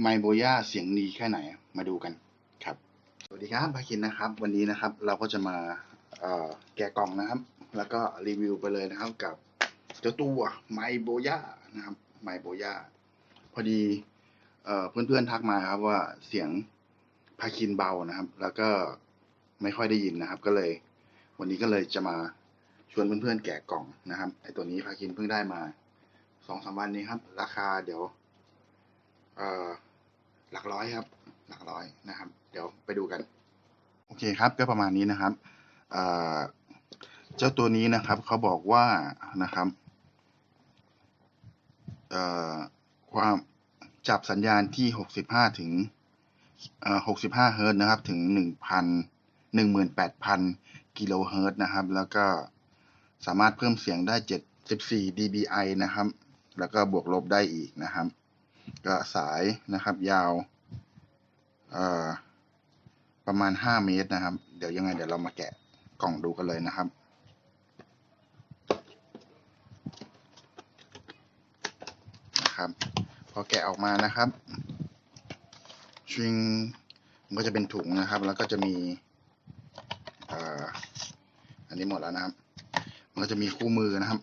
ไมโบย่าเสียงดีแค่ไหนมาดูกันครับ สวัสดีครับพาคินนะครับ วันนี้นะครับเราก็จะมาแกะกล่องนะครับ แล้วก็รีวิวไปเลยนะครับกับเจ้าตัวไมโบย่านะครับไมโบย่าพอดีเอ่อเพื่อนๆทักมาครับว่าเสียงพาคินเบานะครับ แล้วก็ไม่ค่อยได้ยินนะครับ ก็เลย วันนี้ก็เลยจะมาชวนเพื่อนๆแกะกล่องนะครับไอตัวนี้พาคินเพิ่งได้มาสองสามวันนี้ครับ ราคาเดี๋ยว เอ่อ หลักร้อยครับ หลักร้อยนะครับ เดี๋ยวไปดูกัน โอเคครับก็ประมาณนี้นะครับเจ้าตัวนี้นะครับเขาบอกว่านะครับความจับสัญญาณที่หกสิบห้าถึงเอ่อหกสิบห้าเฮิร์ตซ์นะครับ ถึงหนึ่งพันหนึ่งหมื่นแปดพันกิโลเฮิร์ตซ์นะครับ แล้วก็สามารถเพิ่มเสียงได้เจ็ดสิบสี่ dBi นะครับ แล้วก็บวกลบได้อีกนะครับ ก็สายนะครับ ยาวประมาณห้าเมตรนะครับ เดี๋ยวยังไงเดี๋ยวเรามาแกะกล่องดูกันเลยนะครับ นะครับ พอแกะออกมานะครับชิงมันก็จะเป็นถุงนะครับ แล้วก็จะมีอันนี้หมดแล้วนะครับ มันก็จะมีคู่มือนะครับ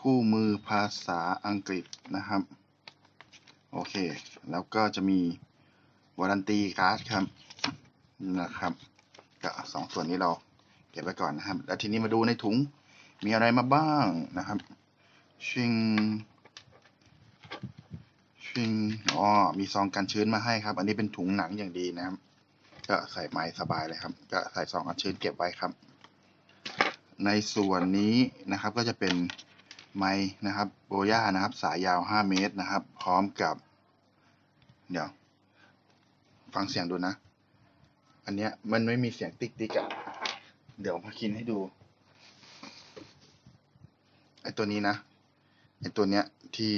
คู่มือภาษาอังกฤษนะครับ โอเค แล้วก็จะมีวารันตีการ์ดครับนะครับก็สองส่วนนี้เราเก็บไว้ก่อนนะครับ แล้วทีนี้มาดูในถุงมีอะไรมาบ้างนะครับ ชิง ชิง อ๋อ มีซองกันชื้นมาให้ครับ อันนี้เป็นถุงหนังอย่างดีนะครับ ก็ใส่ไม้สบายเลยครับ ก็ใส่ซองกันชื้นเก็บไว้ครับ ในส่วนนี้นะครับก็จะเป็น ไม้นะครับโบย่านะครับ สายยาว 5 เมตรนะครับ พร้อมกับ เดี๋ยว ฟังเสียงดูนะ อันเนี้ยมันไม่มีเสียงติ๊กติ๊กอะเดี๋ยวมาคินให้ดูไอตัวนี้นะไอตัวเนี้ยที่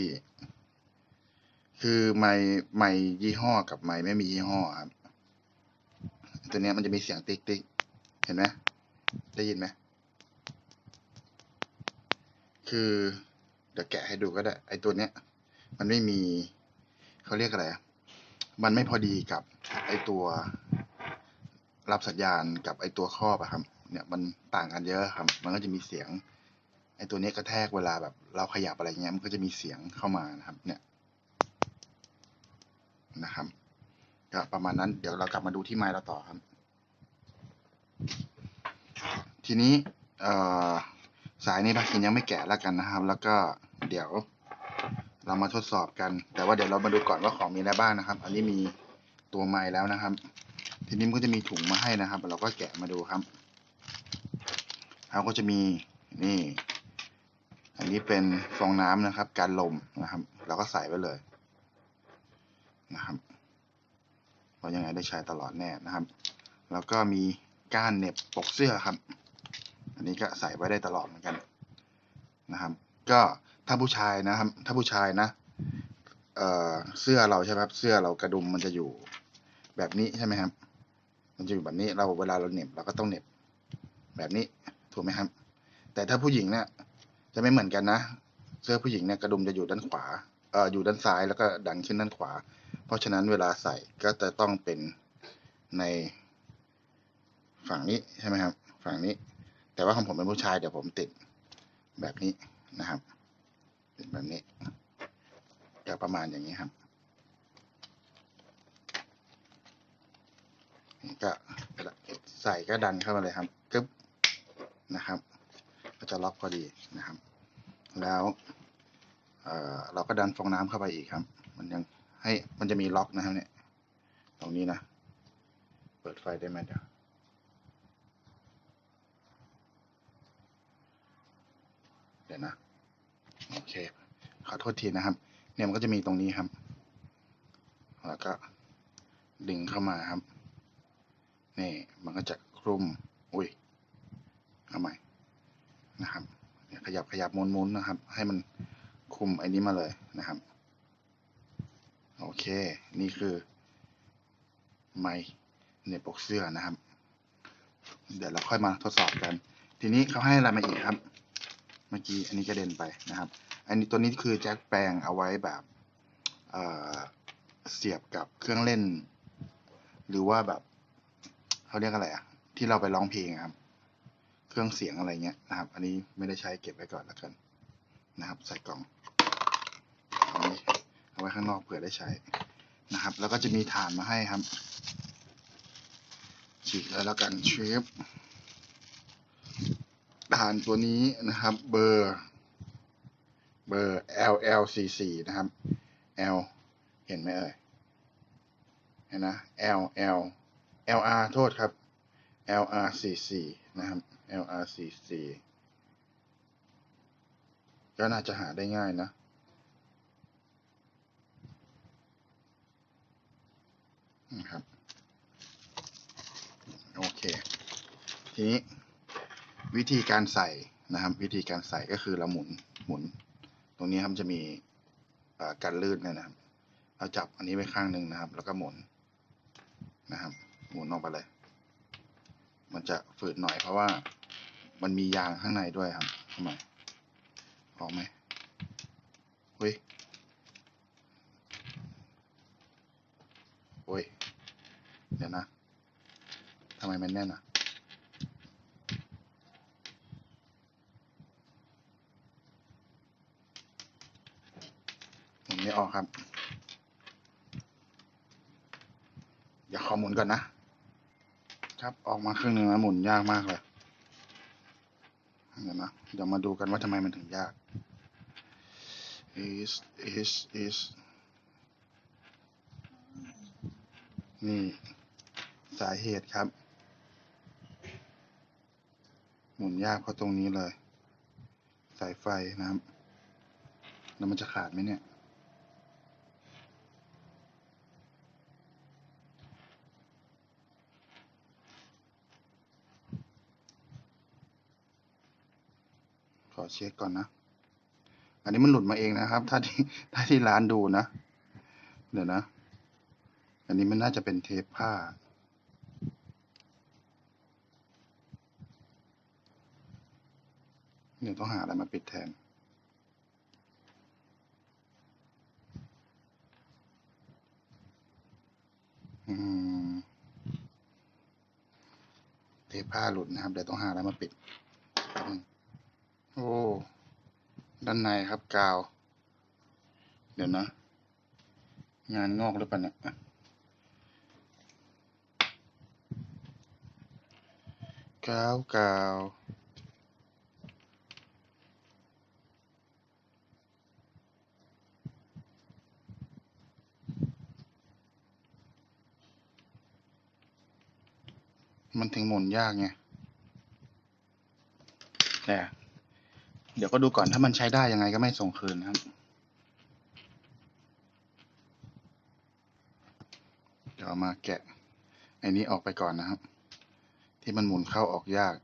คือไม้ไม้ยี่ห้อกับไม้ไม่มียี่ห้อครับตัวเนี้ยมันจะมีเสียงติ๊กติ๊กเห็นไหมได้ยินไหม คือเดี๋ยวแกะให้ดูก็ได้ ไอตัวเนี้ย มันไม่มีเขาเรียกอะไรมันไม่พอดีกับไอตัวรับสัญญาณกับไอตัวครอบอะครับ เนี่ยมันต่างกันเยอะครับ มันก็จะมีเสียง ไอตัวนี้กระแทกเวลาแบบ เราขยับอะไรเงี้ย มันก็จะมีเสียงเข้ามานะครับ เนี่ยนะครับก็ประมาณนั้น เดี๋ยวเรากลับมาดูที่ไม้เราต่อครับ ทีนี้เอ่อ สายนี้พาคินยังไม่แกะแล้วกันนะครับ แล้วก็เดี๋ยวเรามาทดสอบกัน แต่ว่าเดี๋ยวเรามาดูก่อนว่าของมีอะไรบ้างนะครับ อันนี้มีตัวไม้แล้วนะครับ ทีนี้มันก็จะมีถุงมาให้นะครับ เราก็แกะมาดูครับเขาก็จะมีนี่ อันนี้เป็นฟองน้ำนะครับ การลมนะครับ เราก็ใส่ไว้เลยนะครับเพราะยังไงได้ใช้ตลอดแน่นะครับ แล้วก็มีก้านเน็บปกเสื้อครับ อันนี้ก็ใส่ไว้ได้ตลอดเหมือนกันนะครับ ก็ถ้าผู้ชายนะครับ ถ้าผู้ชายนะเเสื้อเราใช่ไหมครับเสื้อเรากระดุมมันจะอยู่แบบนี้ใช่ไหมครับ มันจะอยู่แบบนี้เราเวลาเราเหน็บเราก็ต้องเหน็บแบบนี้ถูกไหมครับ แต่ถ้าผู้หญิงเนี่ยจะไม่เหมือนกันนะ เสื้อผู้หญิงเนี่ยกระดุมจะอยู่ด้านขวาเอ่ออยู่ด้านซ้ายแล้วก็ดันขึ้นด้านขวา เพราะฉะนั้นเวลาใส่ก็จะต้องเป็นในฝั่งนี้ใช่ไหมครับ ฝั่งนี้ แต่ว่าของผมเป็นผู้ชายเดี๋ยวผมติดแบบนี้นะครับ ติดแบบนี้จะประมาณอย่างนี้ครับก็ใส่ก็ดันเข้ามาเลยครับกึ๊บนะครับ ก็จะล็อกพอดีนะครับ แล้วเเราก็ดันฟองน้ำเข้าไปอีกครับ มันยังให้มันจะมีล็อกนะครับเนี่ย ตรงนี้นะ เปิดไฟได้ไหมเดี๋ยว ดี๋ยวนะโอเคขอโทษทีนะครับ เนี่ยมันก็จะมีตรงนี้ครับ แล้วก็ดึงเข้ามาครับ นี่มันก็จะคลุมอุ้ยเอาใหม่นะครับขยับขยับหมุนๆนนะครับ ให้มันคลุมไอ้นี้มาเลยนะครับ โอเค นี่คือไม้ในปกเสื้อนะครับ เดี๋ยวเราค่อยมาทดสอบกัน ทีนี้เขาให้อะไรมาอีกครับ มื่อกี้อันนี้กระเด็นไปนะครับ อันนี้ตัวนี้คือแจ็คแปลงเอาไว้แบบเเสียบกับเครื่องเล่น หรือว่าแบบเขาเรียกอะไรอะที่เราไปร้องเพลงครับ เครื่องเสียงอะไรเงี้ยนะครับ อันนี้ไม่ได้ใช้เก็บไว้ก่อนแล้วกันนะครับ ใส่กล่องอนนี้เอาไว้ข้างนอกเผื่อได้ใช้นะครับ แล้วก็จะมีฐานมาให้ครับฉีกเลยแล้วกันเชฟ ฐานตัวนี้นะครับ เบอร์เบอร์ LLCC นะครับ L เห็นไหมเอ่ยเห็นนะ L L LR โทษครับ LRCC นะครับ LRCC ก็น่าจะหาได้ง่ายนะ นะครับ โอเค ทีนี้ วิธีการใส่นะครับ วิธีการใส่ก็คือเราหมุนหมุน ตรงนี้ครับจะมีการลื่นนยนะครับเราจับอันนี้ไว้ข้างหนึ่งนะครับ แล้วก็หมุนนะครับ หมุนออกไปเลย มันจะฝืดหน่อยเพราะว่ามันมียางข้างในด้วยครับทำไมออกไหมเฮ้ยโอ้ย เดี๋ยวนะทำไมมันแน่นอะ นไม่ออกครับ เดี๋ยวขอหมุนก่อนนะ ครับออกมาครึ่งหนึ่งแล้วหมุนยากมากเลยเดี๋ยวนะเดี๋ยวมาดูกันว่าทำไมมันถึงยาก is is is นี่สาเหตุครับ หมุนยากเพราะตรงนี้เลย สายไฟนะครับ แล้วมันจะขาดไหมเนี่ย อเช็คก่อนนะ อันนี้มันหลุดมาเองนะครับ ถ้าที่ถ้าที่ร้านดูนะ เดี๋ยวนะ อันนี้มันน่าจะเป็นเทปผ้า เดี๋ยวต้องหาอะไรมาปิดแทนเทปผ้าหลุดนะครับ เดี๋ยวต้องหาอะไรมาปิด ด้านในครับกาว เดี๋ยวนะ งานงอกหรือเปล่าเนี่ยกาวกาวมันถึงหมุนยากไงแต่ เดี๋ยวก็ดูก่อนถ้ามันใช้ได้ยังไงก็ไม่ส่งคืนนะครับ เดี๋ยวมาแกะไอ้นี้ออกไปก่อนนะครับ ที่มันหมุนเข้าออกยาก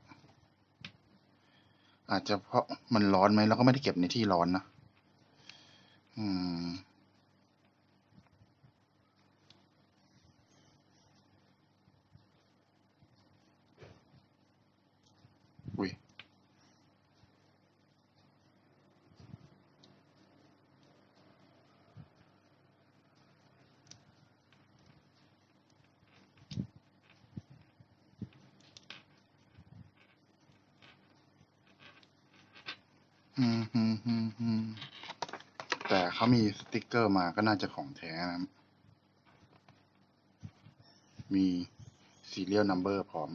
อาจจะเพราะมันร้อนไหมเราก็ไม่ได้เก็บในที่ร้อนนะ อืม อุ้ย อืมฮึมฮึมฮึมแต่เขามีสติกเกอร์มาก็น่าจะของแท้นะครับ มี serial number พร้อม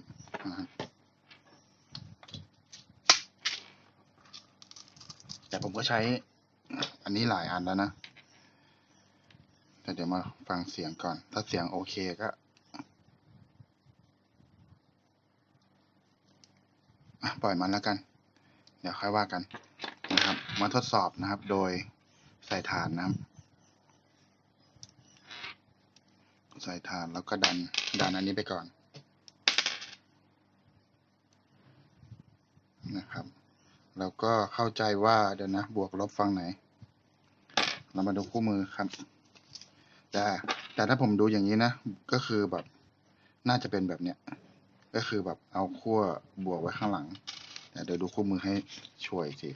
แต่ผมก็ใช้อันนี้หลายอันแล้วนะ แต่เดี๋ยวมาฟังเสียงก่อน ถ้าเสียงโอเคก็ปล่อยมันแล้วกัน เดี๋ยวค่อยว่ากัน นะครับ มาทดสอบนะครับ โดยใส่ฐานนะครับ ใส่ฐานแล้วก็ดันดันอันนี้ไปก่อนนะครับแล้วก็เข้าใจว่าเดี๋ยวนะ บวกลบฝั่งไหน เรามาดูคู่มือครับแต่แต่ถ้าผมดูอย่างนี้นะ ก็คือแบบน่าจะเป็นแบบเนี้ย ก็คือแบบเอาขั้วบวกไว้ข้างหลัง แต่เดี๋ยวดูคู่มือให้ช่วยอี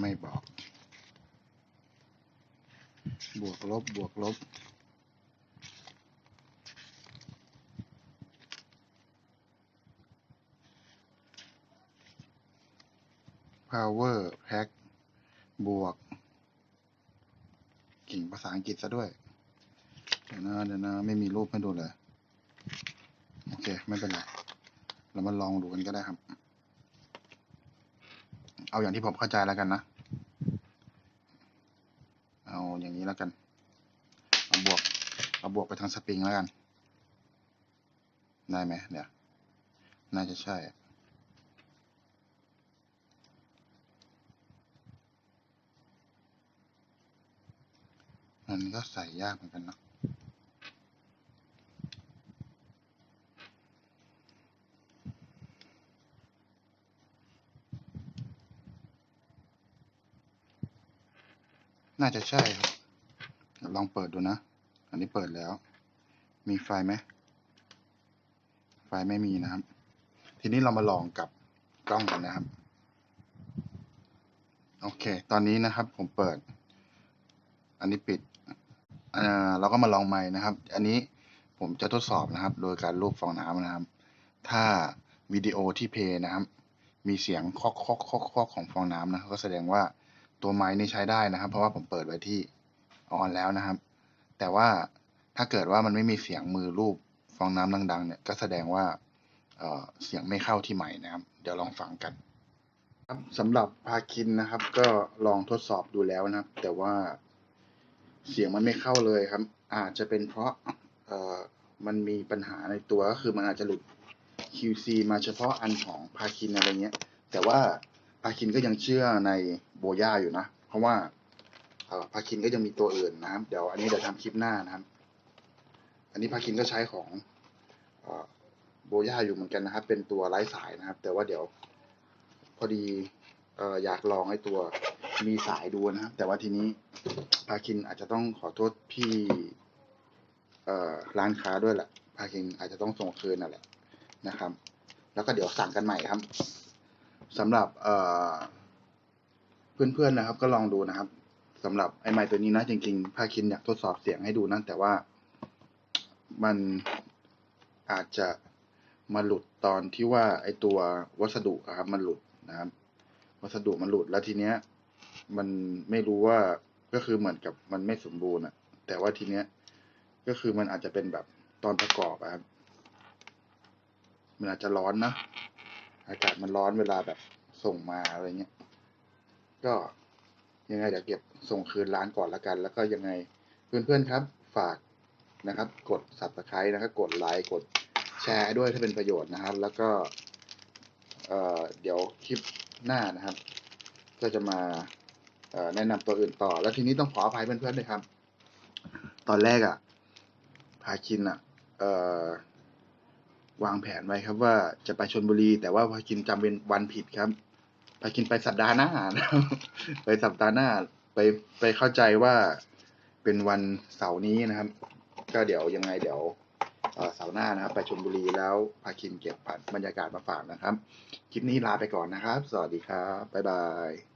ไม่บอก บวกลบบวกลบ power pack บวกกิ่งภาษาอังกฤษซะด้วย เดี๋ยวนะเดี๋ยวนะไม่มีรูปให้ดูเลย โอเค ไม่เป็นไร เรามาลองดูกันก็ได้ครับ เอาอย่างที่ผมเข้าใจแล้วกันนะ เอาอย่างนี้ แล้วกัน เอาบวก เอาบวกไปทางสปริงแล้วกัน ได้ไหมเนี่ยน่าจะใช่มันก็ใส่ยากเหมือนกันเนะน่าจะใช่ครับ ลองเปิดดูนะ อันนี้เปิดแล้ว มีไฟไหม ไฟไม่มีนะครับ ทีนี้เรามาลองกับกล้องกันนะครับ โอเค ตอนนี้นะครับผมเปิด อันนี้ปิดเราก็มาลองไม้นะครับ อันนี้ผมจะทดสอบนะครับ โดยการรูปฟองน้ำนะครับ ถ้าวิดีโอที่เพย์นะครับ มีเสียงคอกคอกคอกคอกของฟองน้ำนะก็แสดงว่าตัวไม้นี่ใช้ได้นะครับ เพราะว่าผมเปิดไว้ที่ ออนแล้วนะครับ แต่ว่าถ้าเกิดว่ามันไม่มีเสียงมือรูปฟองน้ำดังๆ เนี่ยก็แสดงว่าเเสียงไม่เข้าที่ไม้นะครับ เดี๋ยวลองฟังกันครับสำหรับพาคินนะครับ ก็ลองทดสอบดูแล้วนะครับ แต่ว่าเสียงมันไม่เข้าเลยครับ อาจจะเป็นเพราะเมันมีปัญหาในตัวก็คือมันอาจจะหลุด QC มาเฉพาะอันของพาคินอะไรเงี้ย แต่ว่าพาคินก็ยังเชื่อในโบย่าอยู่นะ เพราะว่า พาคินก็ยังมีตัวอื่นนะครับ เดี๋ยวอันนี้เดี๋ยวทำคลิปหน้านะครับ อันนี้พาคินก็ใช้ของโบย่าอยู่เหมือนกันนะครับ เป็นตัวไร้สายนะครับ แต่ว่าเดี๋ยวพอดีออยากลองไอ้ตัวมีสายดูนะครับ แต่ว่าทีนี้พาคินอาจจะต้องขอโทษพี่ร้านค้าด้วยแหละพาคินอาจจะต้องส่งคืนนั่นแหละนะครับ แล้วก็เดี๋ยวสั่งกันใหม่ครับสำหรับเอ่อเพื่อนๆนะครับ ก็ลองดูนะครับ สำหรับไอ้ไม้ตัวนี้นะจริงๆพาคินอยากทดสอบเสียงให้ดูนะแต่ว่ามันอาจจะมาหลุดตอนที่ว่าไอ้ตัววัสดุครับมันหลุดนะครับ วัสดุมันหลุดแล้วทีเนี้ย มันไม่รู้ว่าก็คือเหมือนกับมันไม่สมบูรณ์อะแต่ว่าทีเนี้ยก็คือมันอาจจะเป็นแบบตอนประกอบครับมันอาจจะร้อนนะอากาศมันร้อนเวลาแบบส่งมาอะไรเงี้ย ก็ ยังไงเดี๋ยวเก็บส่งคืนร้านก่อนละกัน แล้วก็ยังไงเพื่อนๆครับฝากนะครับ กด subscribe นะครับ กดไลค์กดแชร์ด้วยถ้าเป็นประโยชน์นะครับ แล้วก็เเดี๋ยวคลิปหน้านะครับ ก็จะมาแนะนำตัวอื่นต่อ แล้วทีนี้ต้องขออภัยเพื่อนๆด้วยครับ ตอนแรกอะ่ะพาคินอะ่ะวางแผนไว้ครับว่าจะไปชนบุรี แต่ว่าพาคินจำเป็นวันผิดครับ ไปกินไปสัปดาห์หน้านะครับไปสัปดาห์หน้า ไปไปเข้าใจว่าเป็นวันเสาร์นี้นะครับ ก็เดี๋ยวยังไงเดี๋ยวเสาร์หน้านะครับ ไปชลบุรีแล้วพาคินเก็บบรรยากาศมาฝากนะครับ คลิปนี้ลาไปก่อนนะครับ สวัสดีครับ บ๊ายบาย